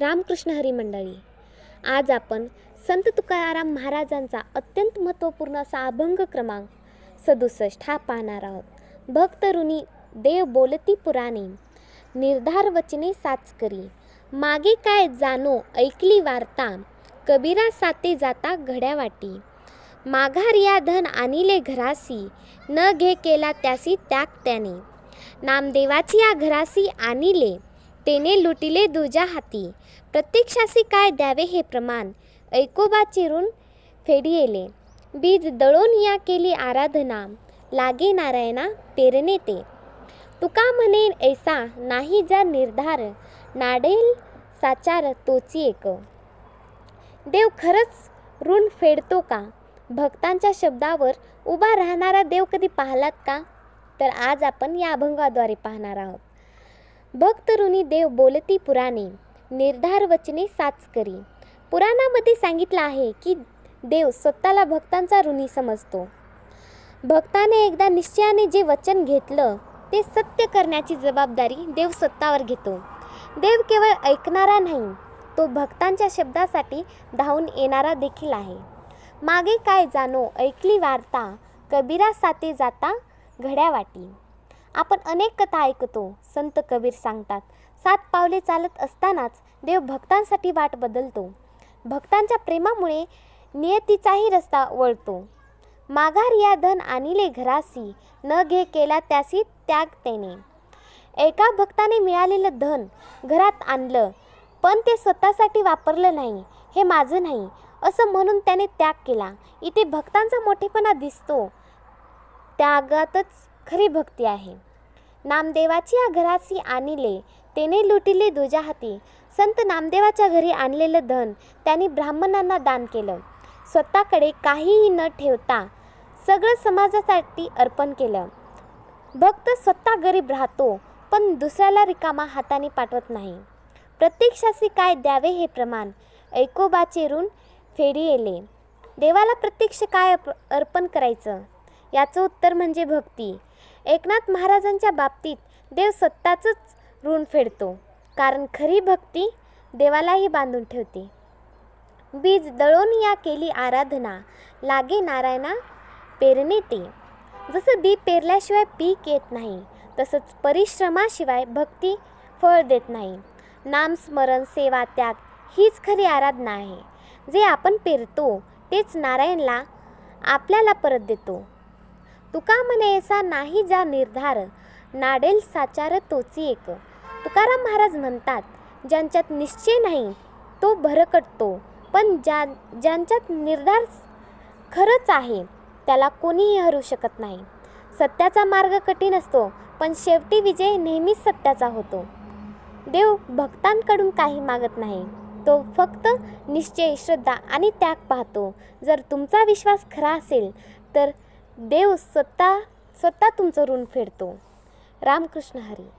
रामकृष्ण हरी मंडळी आज आपण संत तुकाराम महाराजांचा अत्यंत महत्त्वपूर्ण असा अभंग क्रमांक सदुसष्ट हा पाहणार आहोत. भक्त ऋणी देव बोलती पुराणे निर्धार वचने साच करी. मागे काय जाणो ऐकली वार्ता कबीरा साते जाता घड्या वाटी. माघार या धन आणिले घरासी न घे केला त्यासी त्याग त्याने. नामदेवाची या घरासी आणिले तेने लुटिले दुजा हाती. प्रत्यक्षासी काय द्यावे हे प्रमाण? ऐकोबा चिरून फेडी येले बीज दळून या केली आराधना. लागे नारायणा पेरणे ते. तुका म्हणे ऐसा नाही जा निर्धार. नाडेल साचार तोची एक. देव खरंच ऋण फेडतो का? भक्तांच्या शब्दावर उभा राहणारा देव कधी पाहलात का? तर आज आपण या अभंगाद्वारे पाहणार आहोत. भक्त ऋणी देव बोलती पुराणे निर्धार वचने साच करी. पुराणामध्ये सांगितलं आहे की देव स्वतःला भक्तांचा ऋणी समजतो. भक्ताने एकदा निश्चयाने जे वचन घेतलं ते सत्य करण्याची जबाबदारी देव स्वतःवर घेतो. देव केवळ ऐकणारा नाही तो भक्तांच्या शब्दासाठी धावून येणारा देखील आहे. मागे काय जाणो ऐकली वार्ता कबीरा साते जाता घड्या वाटी आपण अनेक कथा ऐकतो संत कबीर सांगतात. सात पावले चालत असतानाच देव भक्तांसाठी वाट बदलतो. भक्तांच्या प्रेमामुळे नियतीचाही रस्ता वळतो. माघार या धन आणिले घरासी न घे केला त्यासी त्याग त्याने एका भक्ताने मिळालेलं धन घरात आणलं पण ते स्वतःसाठी वापरलं नाही हे माझं नाही असं म्हणून त्याने त्याग केला. इथे भक्तांचा मोठेपणा दिसतो. त्यागातच खरी भक्ती आहे. नामदेवाची या घरासी आणिले तेने लुटिले दुजा हाती. संत नामदेवाच्या घरी आणलेलं धन त्यांनी ब्राह्मणांना दान केलं. स्वतःकडे काहीही न ठेवता सगळं समाजासाठी अर्पण केलं. भक्त स्वतः गरीब राहतो पण दुसऱ्याला रिकामा हाताने पाठवत नाही. प्रत्यक्षाशी काय द्यावे हे प्रमाण ऐकोबाचे ऋण फेडी येले देवाला प्रत्यक्ष काय अप अर्पण करायचं? याचं उत्तर म्हणजे भक्ती. एकनाथ महाराजांच्या बाबतीत देव स्वतःच ऋण फेडतो. कारण खरी भक्ती देवालाही बांधून ठेवते. बीज दळून या केली आराधना लागे नारायणा पेरणे ते. जसं बी पेरल्याशिवाय पीक येत नाही तसंच परिश्रमाशिवाय भक्ती फळ देत नाही. नामस्मरण सेवा त्याग हीच खरी आराधना आहे. जे आपण पेरतो तेच नारायणला आपल्याला परत देतो. तुका म्हणेसा नाही जा निर्धार नाडेल साचार तोची एक. तुकाराम महाराज म्हणतात ज्यांच्यात निश्चय नाही तो भरकटतो पण ज्या ज्यांच्यात निर्धार खरंच आहे त्याला कोणीही हरू शकत नाही. सत्याचा मार्ग कठीण असतो पण शेवटी विजय नेहमीच सत्याचा होतो. देव भक्तांकडून काही मागत नाही तो फक्त निश्चय श्रद्धा आणि त्याग पाहतो. जर तुमचा विश्वास खरा असेल तर देव स्वतः स्वतः तुमचं ऋण फेडतो. रामकृष्ण हरी.